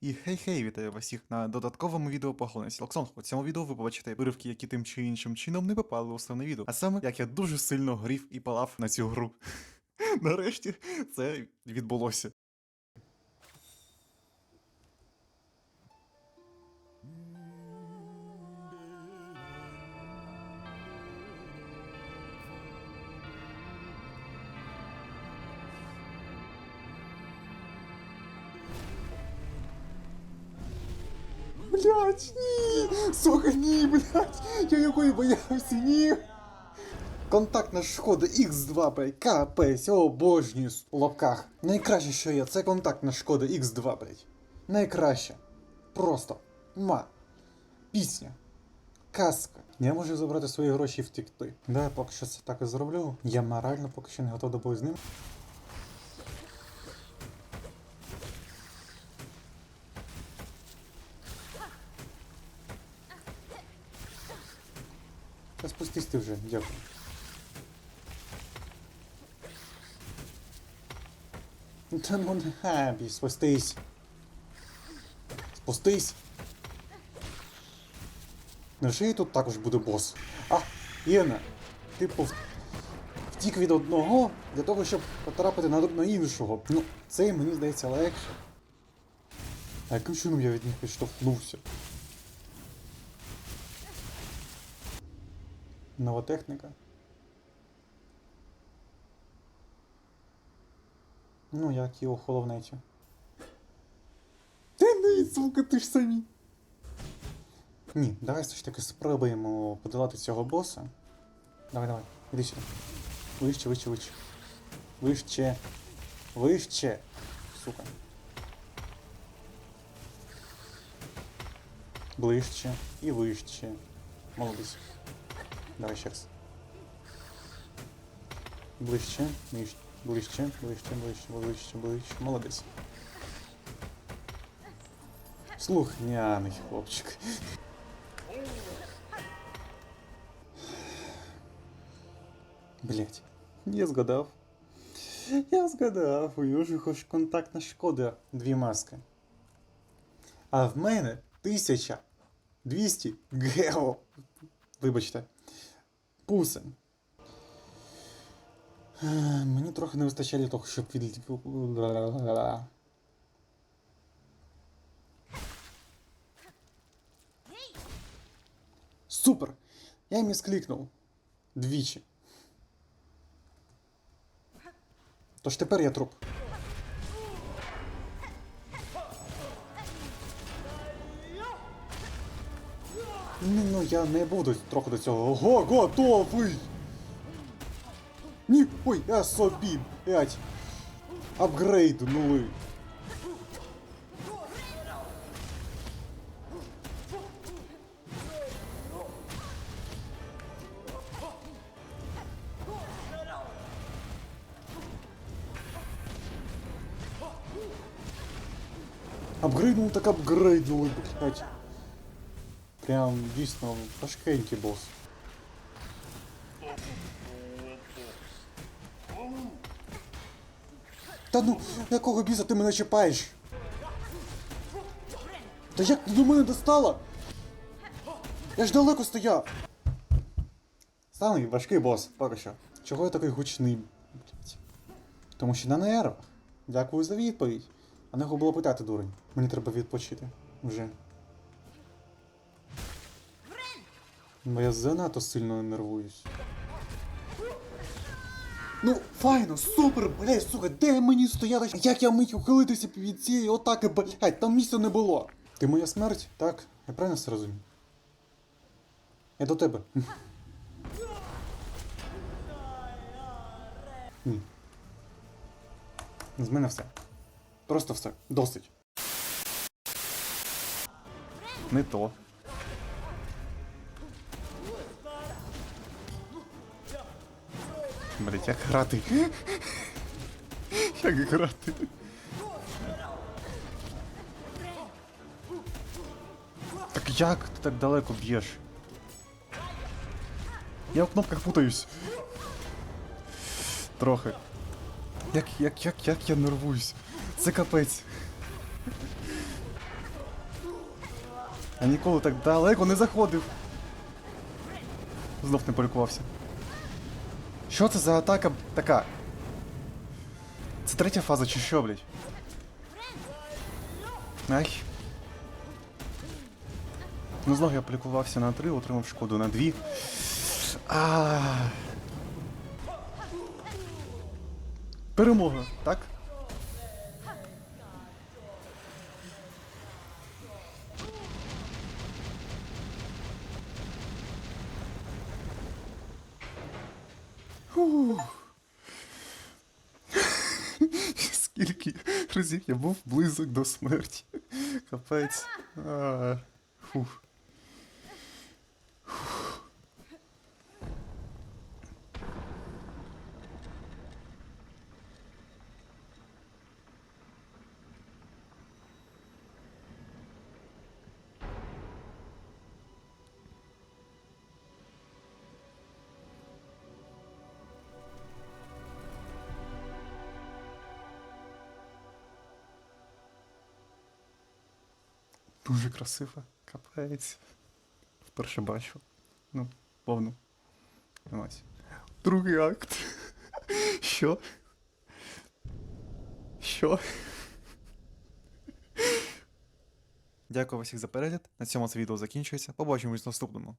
І хей-хей, вітаю вас всіх на додатковому відео по Холодності Локсон. У цьому відео ви побачите виривки, які тим чи іншим чином не попали у основне відео. А саме, як я дуже сильно грів і палав на цю гру. Нарешті це відбулося. Блять, ні! Сука, ні, блять! Я якої боявся, ні! Контактна шкода X2, блять, капець, обожнюю в лапках. Найкраще, що є, це контактна шкода X2, блять. Найкраще. Просто. Ма. Пісня. Казка. Я можу забрати свої гроші і втекти. Да, поки що це так і зроблю. Я морально поки що не готовий до бою з ним. Та спустись ти вже, дякую. Та ну не хабі, спустись. Спустись. Невже і тут також буде бос? А, Єна, типу, в- втік від одного для того, щоб потрапити на, на іншого. Ну, це мені здається легше. А яким чином я від них відштовхнувся? Нова техніка. Ну, як і у холовнеті. Та не, сука, ти ж самі. Ні, давай все ж таки спробуємо подолати цього боса. Давай, давай, іди сюди. Вище, вище, вище. Вище. Вище. Сука. Ближче і вище. Молодець. Давай ще раз. Ближче, ближче, ближче, ближче, ближче, ближче. Молодець. Слухняний хлопчик. Блять, я згадав. Я згадав, у Южі хоч контактна шкода дві маски. А в мене 1200 гео. Вибачте. Пусен. Е, Мені трохи не вистачає того, щоб від... Супер! Я міс клікнув. Двічі. Тож тепер я труп. Ну, ну я не буду трохи до цього. Ого, готовий! Ні, ой, я собі, блять. Апгрейд нули. Апгрейднул так апгрейднули, блять. Прям дійсно важкенький бос. Та ну, якого біса ти мене чіпаєш? Та як ти до мене достала? Я ж далеко стояв. Самий важкий бос, поки що. Чого я такий гучний? Тому що на нервах. Дякую за відповідь. А не було питати, дурень. Мені треба відпочити. Вже. Бо я занадто сильно нервуюсь. Ну, файно, супер, блядь, сука, де мені стояти? Як я міг ухилитися від цієї атаки, блядь, там місця не було. Ти моя смерть? Так, я правильно все розумію? Я до тебе. Ні. З мене все. Просто все. Досить. Не то. Блять, як грати? Як грати? Так як ти так далеко б'єш? Я в кнопках путаюсь. Трохи. Як, як, як, як я нервуюсь. Це капець. Я ніколи так далеко не заходив. Знов не полікувався. Що це за атака така? Це третя фаза чи що, блядь? Ай. Ну знову я полікувався на 3, отримав шкоду на 2. А. Перемога, так? Скільки разів я був близок до смерті. Капець. Фух. Дуже красива, Капець. Вперше бачу. Ну, повну. Ось. Другий акт. Що? Що? Дякую всіх за перегляд. На цьому це відео закінчується. Побачимось в наступному.